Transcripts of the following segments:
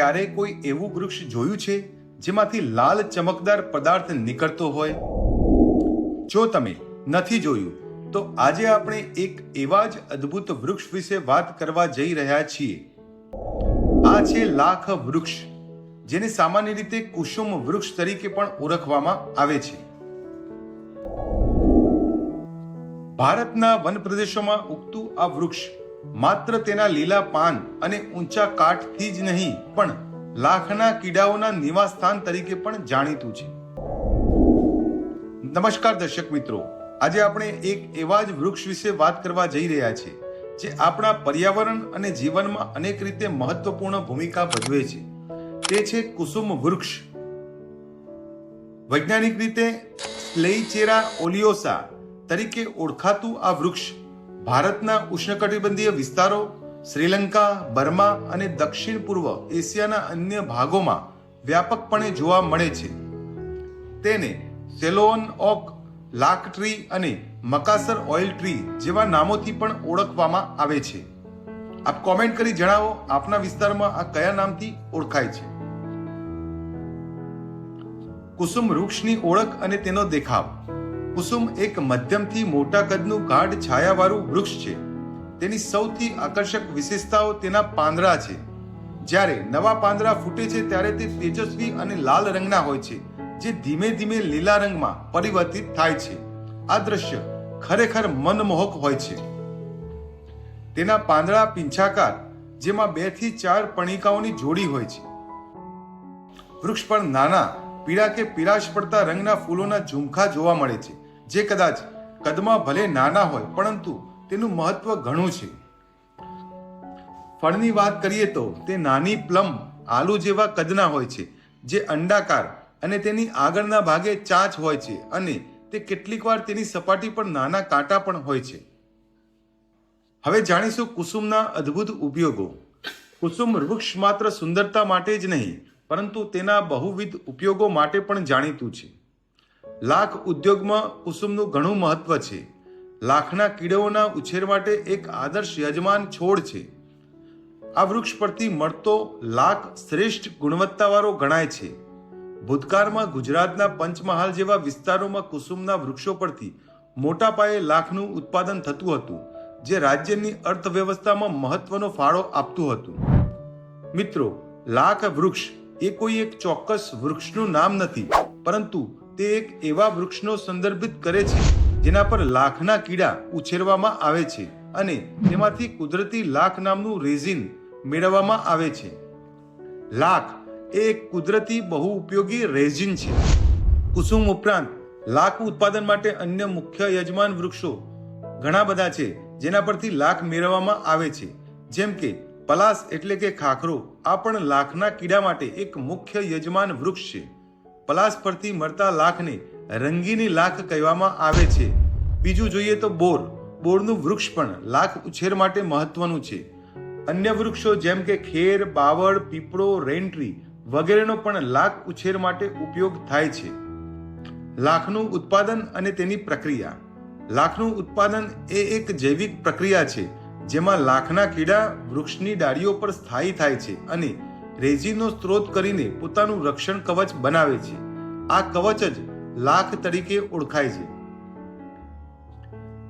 ક્યારેય કોઈ એવું વૃક્ષ જોયું છે જેમાંથી લાલ ચમકદાર પદાર્થ નીકળતો હોય? જો તમે નથી જોયું, તો આજે આપણે એક એવા જ અદ્ભુત વૃક્ષ વિશે વાત કરવા જઈ રહ્યા છીએ. આ છે લાખ વૃક્ષ, જેને સામાન્ય રીતે કુસુમ વૃક્ષ તરીકે પણ ઓળખવામાં આવે છે. ભારતના વન પ્રદેશોમાં ઉગતું આ વૃક્ષ માત્ર તેના લીલા પાન અને ઊંચા કાઠથી જ નહીં, પણ લાખના કીડાઓના નિવાસસ્થાન તરીકે પણ જાણીતું છે. નમસ્કાર દર્શક મિત્રો. આજે આપણે એક એવા જ વૃક્ષ વિશે વાત કરવા જઈ રહ્યા છીએ, જે આપણા પર્યાવરણ અને જીવનમાં અનેક રીતે મહત્વપૂર્ણ ભૂમિકા ભજવે છે. તે છે કુસુમ વૃક્ષ. વૈજ્ઞાનિક રીતે સ્લેઇચેરા ઓલિયોસા તરીકે ઓળખાતું આ વૃક્ષ ભારતના ઉષ્ણકટિબંધીય વિસ્તારો, શ્રીલંકા, બર્મા અને દક્ષિણ પૂર્વ એશિયાના અન્ય ભાગોમાં વ્યાપકપણે જોવા મળે છે. તેને સેલોન ઓક, લાક ટ્રી અને મકાસર ઓઇલ ટ્રી જેવા નામોથી પણ ઓળખવામાં આવે છે. આપ કોમેન્ટ કરી જણાવો આપના વિસ્તારમાં આ કયા નામથી ઓળખાય છે. કુસુમ વૃક્ષની ઓળખ અને તેનો દેખાવ. કુસુમ એક મધ્યમથી મોટા કદનું ગાઢ છાયાવાળું વૃક્ષ છે. તેની સૌથી આકર્ષક વિશેષતાઓ તેના પાંદડા છે. જ્યારે નવા પાંદડા ફૂટે છે ત્યારે તે તેજસ્વી અને લાલ રંગના હોય છે, જે ધીમે ધીમે લીલા રંગમાં પરિવર્તિત થાય છે. આ દ્રશ્ય ખરેખર મનમોહક હોય છે. તેના પાંદડા પીંછાકાર, જેમાં બેથી ચાર પણિકાઓની જોડી હોય છે. વૃક્ષ પર નાના, પીળા કે પીળાશ પડતા રંગના ફૂલોના ઝુમખા જોવા મળે છે. જે કદાચ કદમાં ભલે નાના હોય, પરંતુ તેનું મહત્વ ઘણું છે. ફળની વાત કરીએ તો તે નાની પ્લમ આલુ જેવા કદના હોય છે, જે અંડાકાર અને તેની આગળના ભાગે ચાંચ હોય છે અને તે કેટલીક વાર તેની સપાટી પર નાના કાંટા પણ હોય છે. હવે જાણીશું કુસુમના અદ્ભુત ઉપયોગો. કુસુમ વૃક્ષ માત્ર સુંદરતા માટે જ નહીં, પરંતુ તેના બહુવિધ ઉપયોગો માટે પણ જાણીતું છે. લાખ ઉદ્યોગમાં કુસુમનું ઘણું મહત્વ છે. લાખના કીડાઓના ઉછેર માટે એક આદર્શ યજમાન છોડ છે. આ વૃક્ષ પરથી મળતો લાખ શ્રેષ્ઠ ગુણવત્તાવાળો ગણાય છે. ભૂતકાળમાં ગુજરાતના પંચમહાલ જેવા વિસ્તારોમાં કુસુમના વૃક્ષો પરથી મોટા પાયે લાખનું ઉત્પાદન થતું હતું, જે રાજ્યની અર્થવ્યવસ્થામાં મહત્વનો ફાળો આપતું હતું. મિત્રો, લાખ વૃક્ષ એ કોઈ એક ચોક્કસ વૃક્ષનું નામ નથી, પરંતુ તે એક એવા વૃક્ષનો સંદર્ભિત કરે છે, જેના પર લાખના કીડા ઉછેરવામાં આવે છે અને તેમાંથી કુદરતી લાખ નામનું રેઝિન મેળવવામાં આવે છે. લાખ એ એક કુદરતી બહુ ઉપયોગી રેઝિન છે. કુસુમ ઉપરાંત, લાખ ઉત્પાદન માટે અન્ય મુખ્ય યજમાન વૃક્ષો ઘણા બધા છે, જેના પરથી લાખ મેળવવામાં આવે છે. જેમ કે, પલાસ એટલે કે ખાખરો, આ પણ લાખના કીડા માટે એક મુખ્ય યજમાન વૃક્ષ છે. પલાસ પરથી મળતા લાખને રંગીની લાખ કહેવામાં આવે છે. બીજું જોઈએ તો બોર. બોરનું વૃક્ષ પણ લાખ ઉછેર માટે મહત્વનું છે. અન્ય વૃક્ષો જેમ કે ખેર, બાવળ, પીપળો રેન્ટ્રી વગેરેનો પણ લાખ ઉછેર માટે ઉપયોગ થાય છે. લાખનું ઉત્પાદન અને તેની પ્રક્રિયા. લાખનું ઉત્પાદન એ એક જૈવિક પ્રક્રિયા છે, જેમાં લાખના કીડા વૃક્ષની ડાળીઓ પર સ્થાયી થાય છે અને રેઝિનનો સ્ત્રોત કરીને પોતાનું રક્ષણ કવચ બનાવે છે. આ કવચ જ લાખ તરીકે ઓળખાય છે.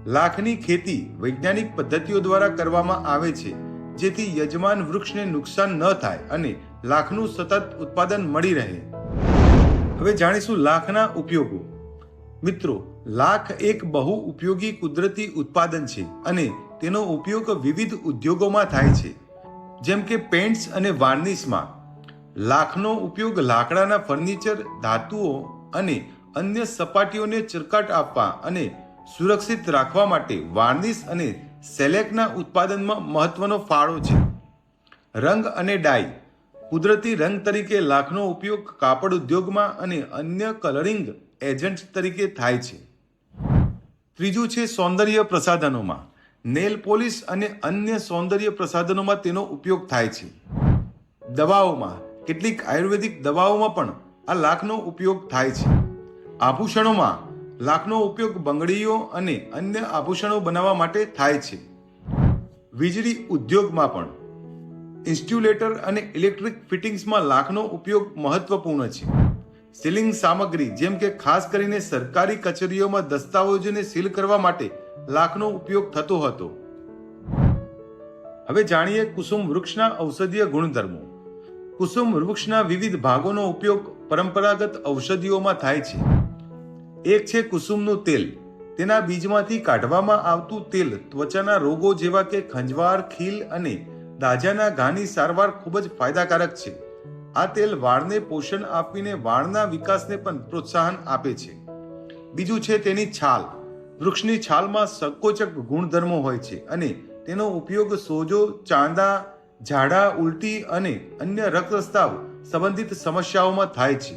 લાખની ખેતી વૈજ્ઞાનિક પદ્ધતિઓ દ્વારા કરવામાં આવે છે, જેથી યજમાન વૃક્ષને નુકસાન ન થાય અને લાખનું સતત ઉત્પાદન મળી રહે. હવે જાણીશું લાખના ઉપયોગો. મિત્રો, લાખ એક બહુ ઉપયોગી કુદરતી ઉત્પાદન છે અને તેનો ઉપયોગ વિવિધ ઉદ્યોગોમાં થાય છે. જેમ કે પેન્ટ્સ અને વાર્નિશમાં. લાખનો ઉપયોગ લાકડાના ફર્નિચર, ધાતુઓ અને અન્ય સપાટીઓને ચરકાટ આપવા અને સુરક્ષિત રાખવા માટે વાર્નિશ અને સેલેકના ઉત્પાદનમાં મહત્વનો ફાળો છે. રંગ અને ડાય કુદરતી રંગ તરીકે લાખનો ઉપયોગ કાપડ ઉદ્યોગમાં અને અન્ય કલરિંગ એજન્ટ તરીકે થાય છે. ત્રીજું છે સૌંદર્ય પ્રસાધનોમાં. નેલ પોલિશ અને અન્ય સૌંદર્ય પ્રસાધનોમાં તેનો ઉપયોગ થાય છે. દવાઓમાં, કેટલીક આયુર્વેદિક દવાઓમાં પણ આ લાખનો ઉપયોગ થાય છે. આભૂષણોમાં, લાખનો ઉપયોગ બંગડીઓ અને અન્ય આભૂષણો બનાવવા માટે થાય છે. વીજળી ઉદ્યોગમાં પણ. ઇન્સ્ટ્યુલેટર અને ઇલેક્ટ્રિક ફિટિંગ્સમાં લાખનો ઉપયોગ મહત્વપૂર્ણ છે. સીલિંગ સામગ્રી, જેમ કે ખાસ કરીને સરકારી કચેરીઓમાં દસ્તાવેજોને સીલ કરવા માટે લાખનો ઉપયોગ થતો હતો. હવે જાણીએ કુસુમ વૃક્ષના ઔષધીય ગુણધર્મો. કુસુમ વૃક્ષના વિવિધ ભાગોનો ઉપયોગ પરંપરાગત ઔષધિઓમાં થાય છે. એક છે કુસુમનું તેલ. તેના બીજમાંથી કાઢવામાં આવતું તેલ ત્વચાના રોગો જેવા કે ખંજવાળ, ખીલ અને દાજાના ઘાની સારવાર ખૂબ જ ફાયદાકારક છે. આ તેલ વાળને પોષણ આપીને વાળના વિકાસને પણ પ્રોત્સાહન આપે છે. બીજું છે તેની છાલ. વૃક્ષની છાલમાં સંકોચક ગુણધર્મો હોય છે અને તેનો ઉપયોગ સોજો, ચાંદા, ઝાડા, ઉલટી અને અન્ય રક્તસ્રાવ સંબંધિત સમસ્યાઓમાં થાય છે.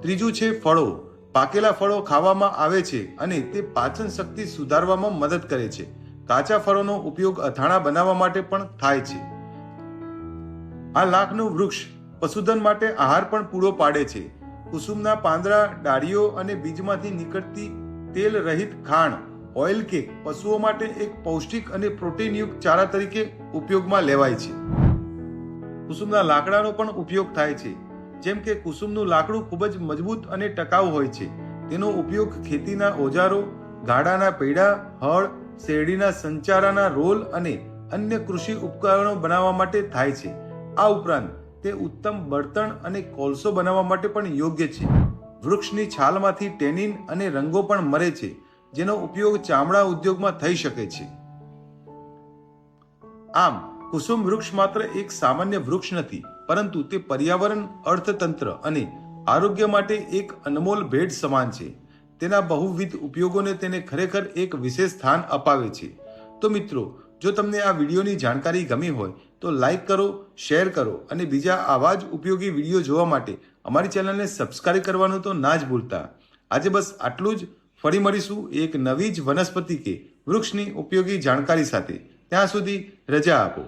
ત્રીજું છે ફળો. પાકેલા ફળો ખાવામાં આવે છે અને તે પાચન શક્તિ સુધારવામાં મદદ કરે છે. કાચા ફળોનો ઉપયોગ અથાણા બનાવવા માટે પણ થાય છે. આ લાખનું વૃક્ષ પશુધન માટે આહાર પણ પૂરો પાડે છે. કુસુમના પાંદડા, ડાળીઓ અને બીજમાંથી નીકળતી તેલ રહિત ખાણ, ઓઇલ કેક પશુઓ માટે એક પૌષ્ટિક અને પ્રોટીનયુક્ત ચારા તરીકે ઉપયોગમાં લેવાય છે. કુસુમના લાકડાનો પણ ઉપયોગ થાય છે. જેમ કે કુસુમનું લાકડું ખૂબ જ મજબૂત અને ટકાઉ હોય છે. તેનો ઉપયોગ ખેતીના ઓજારો, ગાડાના પૈડા, હળ, શેરડીના સંચારાના રોલ અને અન્ય કૃષિ ઉપકરણો બનાવવા માટે થાય છે. આ ઉપરાંત તે ઉત્તમ બળતણ અને કોલસો બનાવવા માટે પણ યોગ્ય છે. વૃક્ષની છાલમાંથી ટેનિન અને રંગો પણ મરે છે, જેનો ઉપયોગ ચામડા ઉદ્યોગમાં થઈ શકે છે. આમ, કુસુમ વૃક્ષ માત્ર એક સામાન્ય વૃક્ષ નથી, પરંતુ તે પર્યાવરણ, અર્થતંત્ર અને આરોગ્ય માટે એક અનમોલ ભેટ સમાન છે. તેના બહુવિધ ઉપયોગોને તેને ખરેખર એક વિશેષ સ્થાન અપાવે છે. તો મિત્રો, જો તમને આ વિડીયોની જાણકારી ગમી હોય તો લાઈક કરો શેર કરો અને બીજા આવા જ ઉપયોગી વીડિયો જોવા માટે અમારી ચેનલને સબસ્ક્રાઈબ કરવાનું તો ના જ ભૂલતા. આજે બસ આટલું જ. ફરી મળીશું એક નવી જ વનસ્પતિ કે વૃક્ષની ઉપયોગી જાણકારી સાથે. ત્યાં સુધી રજા આપો.